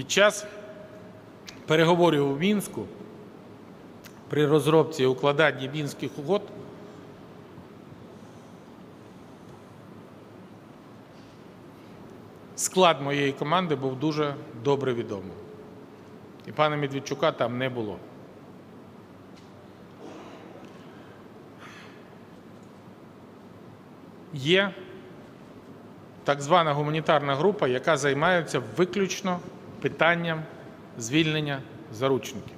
Під час переговорів у Мінську при розробці і укладанні мінських угод склад моєї команди був дуже добре відомий. І пана Медведчука там не було. Є так звана гуманітарна група, яка займається виключно питанням звільнення заручників.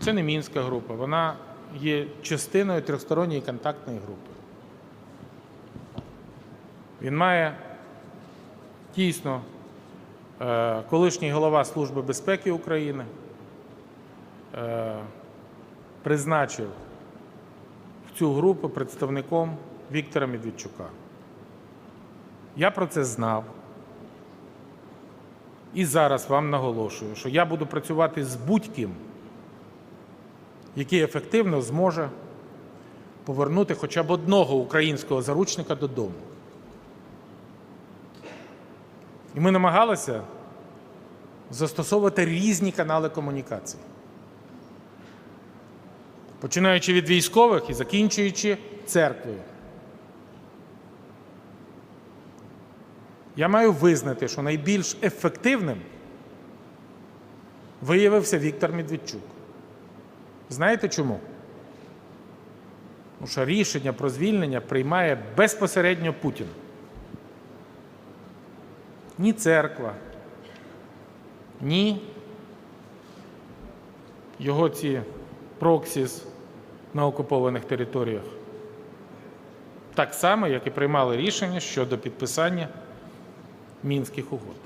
Це не мінська група, вона є частиною трьохсторонньої контактної групи. Він має дійсно е, колишній голова Служби безпеки України е, призначив в цю групу представником Віктора Медведчука. Я про це знав. І зараз вам наголошую, що я буду працювати з будь-ким, який ефективно зможе повернути хоча б одного українського заручника додому. І ми намагалися застосовувати різні канали комунікації, починаючи від військових і закінчуючи церквою. Я маю визнати, що найбільш ефективним виявився Віктор Медведчук. Знаєте чому? Тому що рішення про звільнення приймає безпосередньо Путін. Ні церква, ні його ці проксіс на окупованих територіях. Так само, як і приймали рішення щодо підписання мінських угод.